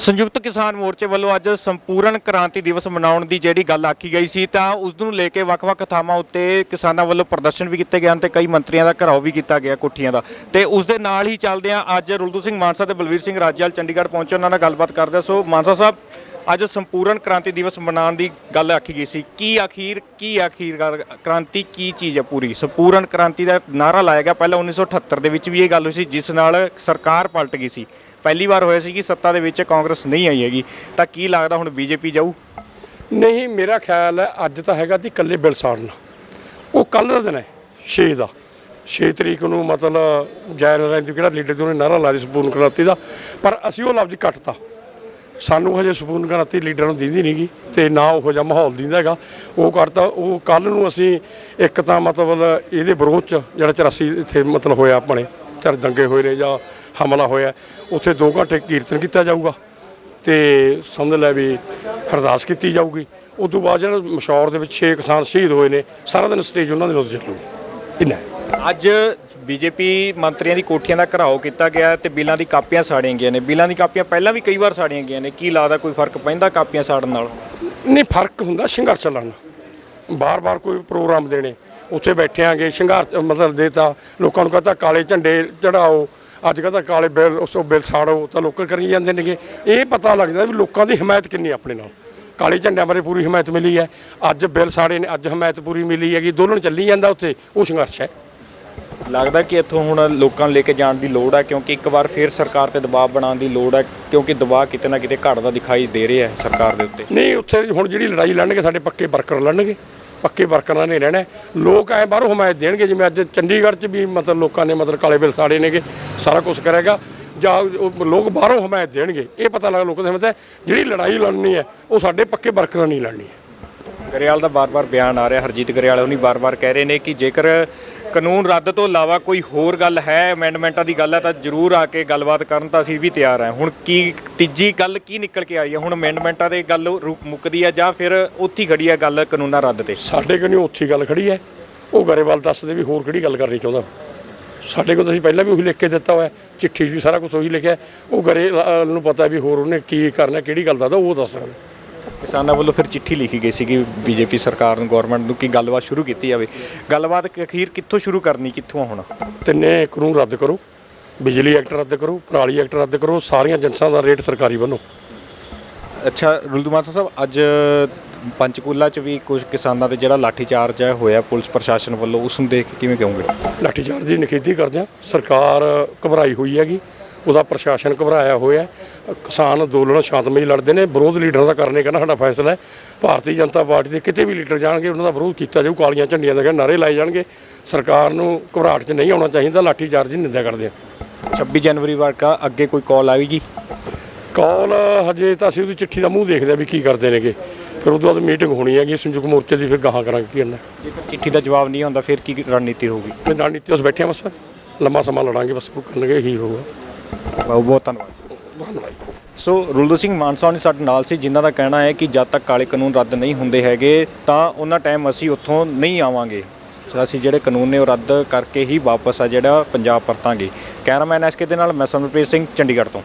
ਸੰਯੁਕਤ ਕਿਸਾਨ ਮੋਰਚੇ ਵੱਲੋਂ ਅੱਜ ਸੰਪੂਰਨ ਕ੍ਰਾਂਤੀ ਦਿਵਸ ਮਨਾਉਣ ਦੀ ਜਿਹੜੀ ਗੱਲ ਆਖੀ ਗਈ ਸੀ, ਤਾਂ ਉਸ ਨੂੰ ਲੈ ਕੇ ਵੱਖ-ਵੱਖ ਥਾਵਾਂ ਉੱਤੇ ਕਿਸਾਨਾਂ ਵੱਲੋਂ ਪ੍ਰਦਰਸ਼ਨ ਵੀ ਕੀਤੇ ਗਏ ਹਨ ਤੇ ਕਈ ਮੰਤਰੀਆਂ ਦਾ ਘਰਾਓ ਵੀ ਕੀਤਾ ਗਿਆ ਕੋਠੀਆਂ ਦਾ ਤੇ ਉਸ ਦੇ ਨਾਲ ਹੀ ਚੱਲਦੇ ਆ ਅੱਜ ਰੁਲਦੂ ਸਿੰਘ ਮਾਨਸਾ ਤੇ ਬਲਵੀਰ ਸਿੰਘ ਰਾਜੇਵਾਲ ਚੰਡੀਗੜ੍ਹ ਪਹੁੰਚੇ, ਉਹਨਾਂ ਨਾਲ ਗੱਲਬਾਤ ਕਰਦੇ ਹਾਂ। ਸੋ ਮਾਨਸਾ ਸਾਹਿਬ ਅੱਜ ਸੰਪੂਰਨ ਕ੍ਰਾਂਤੀ ਦਿਵਸ ਮਨਾਉਣ ਦੀ ਗੱਲ ਆਖੀ ਗਈ ਸੀ। ਕੀ ਆਖੀਰ ਕੀ ਆਖੀਰ ਕ੍ਰਾਂਤੀ ਕੀ ਚੀਜ਼ ਹੈ ਪੂਰੀ? ਸੰਪੂਰਨ ਕ੍ਰਾਂਤੀ ਦਾ ਨਾਰਾ ਲਾਇਆ ਗਿਆ। ਪਹਿਲਾਂ 1978 ਦੇ ਵਿੱਚ ਵੀ ਇਹ ਗੱਲ ਹੋਈ ਸੀ, ਜਿਸ ਨਾਲ ਸਰਕਾਰ ਪਲਟ ਗਈ ਸੀ। ਪਹਿਲੀ ਵਾਰ ਹੋਇਆ ਸੀ ਕਿ ਸੱਤਾ ਦੇ ਵਿੱਚ ਕਾਂਗਰਸ ਨਹੀਂ ਆਈ ਹੈਗੀ। ਤਾਂ ਕੀ ਲੱਗਦਾ ਹੁਣ ਬੀਜੇਪੀ ਜਾਊ? ਨਹੀਂ, ਮੇਰਾ ਖਿਆਲ ਹੈ ਅੱਜ ਤਾਂ ਹੈਗਾ ਤੀ ਇਕੱਲੇ ਬਿਲ ਸਾੜਨਾ। ਉਹ ਕੱਲ ਦਾ ਦਿਨ ਹੈ 6 ਦਾ। 6 ਤਰੀਕ ਨੂੰ ਮਤਲਬ ਜੈਨ ਰੈਂਜ ਜਿਹੜਾ ਲੀਡਰ ਸੀ, ਉਹਨੇ ਨਾਰਾ ਲਾਇਆ ਦਿੱਤਾ ਸੰਪੂਰਨ ਕ੍ਰਾਂਤੀ ਦਾ। ਪਰ ਅਸੀਂ ਉਹ ਲਫ਼ਜ਼ ਕੱਟਤਾ। ਸਾਨੂੰ ਹਜੇ ਸੰਪੂਰਨ ਗਣਤੀ ਲੀਡਰਾਂ ਨੂੰ ਦਿੰਦੀ ਨਹੀਂਗੀ ਤੇ ਨਾ ਉਹੋ ਜਿਹਾ ਮਾਹੌਲ ਦਿੰਦਾ ਹੈਗਾ। ਉਹ ਕਰਤਾ, ਉਹ ਕੱਲ ਨੂੰ ਅਸੀਂ ਇੱਕ ਤਾਂ ਮਤਲਬ ਇਹਦੇ ਵਿਰੋਧ ਚ ਜਿਹੜਾ 84 ਇੱਥੇ ਮਤਲਬ ਹੋਇਆ ਆਪਣੇ, ਚਾਰ ਦੰਗੇ ਹੋਏ ਨੇ ਜਾਂ ਹਮਲਾ ਹੋਇਆ, ਉੱਥੇ 2 ਘੰਟੇ ਕੀਰਤਨ ਕੀਤਾ ਜਾਊਗਾ ਤੇ ਸਮਝ ਲੈ ਵੀ ਅਰਦਾਸ ਕੀਤੀ ਜਾਊਗੀ। ਉਸ ਤੋਂ ਬਾਅਦ ਜਿਹੜਾ ਮਸ਼ੌਰ ਦੇ ਵਿੱਚ 6 ਕਿਸਾਨ ਸ਼ਹੀਦ ਹੋਏ ਨੇ, ਸਾਰਾ ਦਿਨ ਸਟੇਜ ਉਹਨਾਂ ਦੇ ਉੱਤੇ ਚੱਲੂਗੀ। ਇੰਨਾ ਅੱਜ ਬੀਜੇਪੀ ਮੰਤਰੀਆਂ ਦੀ ਕੋਠੀਆਂ ਦਾ ਘਰਾਓ ਕੀਤਾ ਗਿਆ ਤੇ ਬਿੱਲਾਂ ਦੀ ਕਾਪੀਆਂ ਸਾੜੀਆਂ ਗਈਆਂ ਨੇ। ਬਿੱਲਾਂ ਦੀ ਕਾਪੀਆਂ ਪਹਿਲਾਂ ਵੀ ਕਈ ਵਾਰ ਸਾੜੀਆਂ ਗਈਆਂ ਨੇ। ਕੀ ਲੱਗਦਾ ਕੋਈ ਫ਼ਰਕ ਪੈਂਦਾ ਕਾਪੀਆਂ ਸਾੜਨ ਨਾਲ? ਨਹੀਂ, ਫ਼ਰਕ ਹੁੰਦਾ ਸੰਘਰਸ਼ ਲੜਨ ਬਾਰ-ਬਾਰ ਕੋਈ ਪ੍ਰੋਗਰਾਮ ਦੇਣੇ, ਉੱਥੇ ਬੈਠਿਆਂਗੇ ਸੰਘਰਸ਼, ਮਤਲਬ ਦੇਤਾ, ਲੋਕਾਂ ਨੂੰ ਕਹਤਾ ਕਾਲੇ ਝੰਡੇ ਚੜਾਓ ਅੱਜ ਕਹਤਾ ਕਾਲੇ ਬਿੱਲ, ਉਸ ਬਿੱਲ ਸਾੜੋ, ਤਾਂ ਲੋਕ ਕਰੀ ਜਾਂਦੇ ਨੇਗੇ। ਇਹ ਪਤਾ ਲੱਗਦਾ ਵੀ ਲੋਕਾਂ ਦੀ ਹਮਾਇਤ ਕਿੰਨੀ ਆਪਣੇ ਨਾਲ। ਕਾਲੇ ਝੰਡਿਆਂ ਬਾਰੇ ਪੂਰੀ ਹਮਾਇਤ ਮਿਲੀ ਹੈ। ਅੱਜ ਬਿੱਲ ਸਾੜੇ ਨੇ, ਅੱਜ ਹਮਾਇਤ ਪੂਰੀ ਮਿਲੀ ਹੈਗੀ, ਦੋਨੋਂ ਚੱਲੀ ਜਾਂਦਾ ਉੱਥੇ, ਉਹ ਸੰਘਰਸ਼ ਹੈ। ਲੱਗਦਾ ਕਿ ਇੱਥੋਂ ਹੁਣ ਲੋਕਾਂ ਨੂੰ ਲੈ ਕੇ ਜਾਣ ਦੀ ਲੋੜ ਹੈ ਕਿਉਂਕਿ ਇੱਕ ਵਾਰ ਫੇਰ ਸਰਕਾਰ ਤੇ ਦਬਾਅ ਬਣਾਉਣ ਦੀ ਲੋੜ ਹੈ ਕਿਉਂਕਿ ਦਬਾਅ ਕਿਤੇ ਨਾ ਕਿਤੇ ਘਟਦਾ ਦਿਖਾਈ ਦੇ ਰਿਹਾ ਹੈ ਸਰਕਾਰ ਦੇ ਉੱਤੇ ਨਹੀਂ ਉੱਥੇ ਹੁਣ ਜਿਹੜੀ ਲੜਾਈ ਲੜਨਗੇ ਸਾਡੇ ਪੱਕੇ ਵਰਕਰ ਲੜਨਗੇ ਪੱਕੇ ਵਰਕਰਾਂ ਨੇ ਰਹਿਣਾ। ਲੋਕ ਐ ਬਾਹਰੋਂ ਹਮਾਇਤ ਦੇਣਗੇ ਜਿਵੇਂ ਅੱਜ ਚੰਡੀਗੜ੍ਹ 'ਚ ਵੀ ਮਤਲਬ ਲੋਕਾਂ ਨੇ ਮਤਲਬ ਕਾਲੇ ਬਿੱਲ ਸਾੜੇ ਨੇਗੇ ਸਾਰਾ ਕੁਝ ਕਰੇਗਾ ਜਾਂ ਲੋਕ ਬਾਹਰੋਂ ਹਮਾਇਤ ਦੇਣਗੇ ਇਹ ਪਤਾ ਲੱਗਾ ਲੋਕਾਂ ਦੇ ਹਮਤ ਜਿਹੜੀ ਲੜਾਈ ਲੜਨੀ ਹੈ ਉਹ ਸਾਡੇ ਪੱਕੇ ਵਰਕਰਾਂ ਨਹੀਂ ਲੜਨੀ ਹੈ ਗਰੇਵਾਲ ਦਾ ਬਾਰ-ਬਾਰ ਬਿਆਨ ਆ ਰਿਹਾ ਹਰਜੀਤ ਗਰੇਵਾਲ ਉਹਨੀ ਬਾਰ-ਬਾਰ ਕਹਿ ਰਹੇ ਨੇ ਕਿ ਜੇਕਰ ਕਾਨੂੰਨ ਰੱਦ ਤੋਂ ਇਲਾਵਾ ਕੋਈ ਹੋਰ ਗੱਲ ਹੈ? ਅਮੈਂਡਮੈਂਟਾਂ ਦੀ ਗੱਲ ਹੈ ਤਾਂ ਜ਼ਰੂਰ ਆ ਕੇ ਗੱਲਬਾਤ ਕਰਨ ਤਾਂ ਅਸੀਂ ਵੀ ਤਿਆਰ ਹਾਂ। ਹੁਣ ਕੀ, ਤੀਜੀ ਗੱਲ ਕੀ ਨਿਕਲ ਕੇ ਆਈ ਹੈ? ਹੁਣ ਅਮੈਂਡਮੈਂਟਾਂ ਦੇ ਗੱਲ ਰੁਕ ਮੁੱਕਦੀ ਹੈ ਜਾਂ ਫਿਰ ਉੱਥੇ ਹੀ ਖੜੀ ਹੈ ਗੱਲ ਕਾਨੂੰਨਾਂ ਰੱਦ ਤੇ? ਸਾਡੇ ਕੋਲ ਨਹੀਂ ਉੱਥੇ ਹੀ ਗੱਲ ਖੜੀ ਹੈ। ਉਹ ਗਰੇਵਾਲ ਦੱਸਦੇ ਵੀ ਹੋਰ ਕਿਹੜੀ ਗੱਲ ਕਰਨੀ ਚਾਹੁੰਦਾ। ਸਾਡੇ ਕੋਲ ਤਾਂ ਅਸੀਂ ਪਹਿਲਾਂ ਵੀ ਉਹੀ ਲਿਖ ਕੇ ਦਿੱਤਾ ਹੋਇਆ। ਚਿੱਠੀ 'ਚ ਵੀ ਸਾਰਾ ਕੁਝ ਉਹੀ ਲਿਖਿਆ। ਉਹ ਗਰੇਵਾਲ ਨੂੰ ਪਤਾ ਵੀ ਹੋਰ ਉਹਨੇ ਕੀ ਕਰਨਾ, ਕਿਹੜੀ ਗੱਲ ਦਾ ਉਹ ਦੱਸ ਸਕਦਾ। ਕਿਸਾਨਾਂ ਵੱਲੋਂ ਫਿਰ ਚਿੱਠੀ ਲਿਖੀ ਗਈ ਸੀ ਕਿ ਬੀਜੇਪੀ ਸਰਕਾਰ ਨੂੰ ਗਵਰਨਮੈਂਟ ਨੂੰ ਕਿ ਗੱਲਬਾਤ ਸ਼ੁਰੂ ਕੀਤੀ ਜਾਵੇ। ਗੱਲਬਾਤ ਕ- ਅਖੀਰ ਕਿੱਥੋਂ ਸ਼ੁਰੂ ਕਰਨੀ ਕਿੱਥੋਂ ਹੁਣ? ਤਿੰਨੇ ਕਾਨੂੰਨ ਰੱਦ ਕਰੋ ਬਿਜਲੀ ਐਕਟ ਰੱਦ ਕਰੋ ਪਰਾਲੀ ਐਕਟ ਰੱਦ ਕਰੋ ਸਾਰੀਆਂ ਜਿਨਸਾਂ ਦਾ ਰੇਟ ਸਰਕਾਰੀ ਬਣੋ। ਅੱਛਾ ਰੁਲਦੂਮਾਨ ਸਾਹਿਬ ਅੱਜ ਪੰਚਕੂਲਾ ਚ ਵੀ ਕੁਝ ਕਿਸਾਨਾਂ ਤੇ ਜਿਹੜਾ ਲਾਠੀ ਚਾਰਜ ਹੈ ਹੋਇਆ ਪੁਲਿਸ ਪ੍ਰਸ਼ਾਸਨ ਵੱਲੋਂ ਉਸ ਨੂੰ ਦੇਖ ਕੇ ਕਿਵੇਂ ਕਹੋਗੇ? ਲਾਠੀਚਾਰਜ ਦੀ ਨਿਖੇਧੀ ਕਰਦੇ ਹਾਂ। ਸਰਕਾਰ ਘਬਰਾਈ ਹੋਈ ਹੈਗੀ। ਉਹਦਾ ਪ੍ਰਸ਼ਾਸਨ ਘਬਰਾਇਆ ਹੋਇਆ। ਕਿਸਾਨ ਅੰਦੋਲਨ ਸ਼ਾਂਤਮਈ ਲੜਦੇ ਨੇ ਵਿਰੋਧ ਲੀਡਰਾਂ ਦਾ ਕਰਨੇ ਕਹਿੰਦਾ ਸਾਡਾ ਫੈਸਲਾ ਹੈ। ਭਾਰਤੀ ਜਨਤਾ ਪਾਰਟੀ ਦੇ ਕਿਤੇ ਵੀ ਲੀਡਰ ਜਾਣਗੇ ਉਹਨਾਂ ਦਾ ਵਿਰੋਧ ਕੀਤਾ ਜਾਊ ਕਾਲੀਆਂ ਝੰਡੀਆਂ ਦੇ ਨਾਰੇ ਲਾਏ ਜਾਣਗੇ। ਸਰਕਾਰ ਨੂੰ ਘਬਰਾਹਟ 'ਚ ਨਹੀਂ ਆਉਣਾ ਚਾਹੀਦਾ ਲਾਠੀਚਾਰਜ ਦੀ ਨਿੰਦਾ ਕਰਦੇ ਹਾਂ 26 ਜਨਵਰੀ ਵਰਕਾ ਅੱਗੇ ਕੋਈ ਕਾਲ ਆਵੇਗੀ? ਕਾਲ ਹਜੇ ਤਾਂ ਅਸੀਂ ਉਹਦੀ ਚਿੱਠੀ ਦਾ ਮੂੰਹ ਦੇਖਦੇ ਹਾਂ ਵੀ ਕੀ ਕਰਦੇ ਨੇਗੇ। ਫਿਰ ਉਹਦੇ ਬਾਅਦ ਮੀਟਿੰਗ ਹੋਣੀ ਹੈਗੀ ਸੰਯੁਕਤ ਮੋਰਚੇ ਦੀ ਫਿਰ ਗਾਹਾਂ ਕਰਾਂਗੇ ਕੀ ਕਰਨਾ। ਜੇਕਰ ਚਿੱਠੀ ਦਾ ਜਵਾਬ ਨਹੀਂ ਆਉਂਦਾ ਫਿਰ ਕੀ ਰਣਨੀਤੀ ਹੋਊਗੀ? ਰਣਨੀਤੀ ਉਸ ਬੈਠੇ ਬਸ। ਲੰਮਾ ਸਮਾਂ ਲੜਾਂਗੇ ਬਸ ਕਰਨਗੇ ਹੀ ਹੋਊਗਾ। ਬਹੁਤ ਬਹੁਤ ਧੰਨਵਾਦ। ਧੰਨਵਾਦ ਸੋ ਰੁਲਦੂ ਸਿੰਘ ਮਾਨਸਾ ਨੇ ਸਾਡੇ ਨਾਲ ਸੀ, ਜਿਨ੍ਹਾਂ ਦਾ ਕਹਿਣਾ ਹੈ ਕਿ ਜਦ ਤੱਕ ਕਾਲੇ ਕਾਨੂੰਨ ਰੱਦ ਨਹੀਂ ਹੁੰਦੇ ਹੈਗੇ, ਤਾਂ ਉਹਨਾਂ ਟਾਈਮ ਅਸੀਂ ਉੱਥੋਂ ਨਹੀਂ ਆਵਾਂਗੇ। ਸੋ ਅਸੀਂ ਜਿਹੜੇ ਕਾਨੂੰਨ ਨੇ ਉਹ ਰੱਦ ਕਰਕੇ ਹੀ ਵਾਪਸ ਆ ਜਿਹੜਾ ਪੰਜਾਬ ਪਰਤਾਂਗੇ। ਕੈਮਰਾਮੈਨ ਐਸਕੇ ਦੇ ਨਾਲ, ਮੈਂ ਸਮਰਪ੍ਰੀਤ ਸਿੰਘ, ਚੰਡੀਗੜ੍ਹ ਤੋਂ।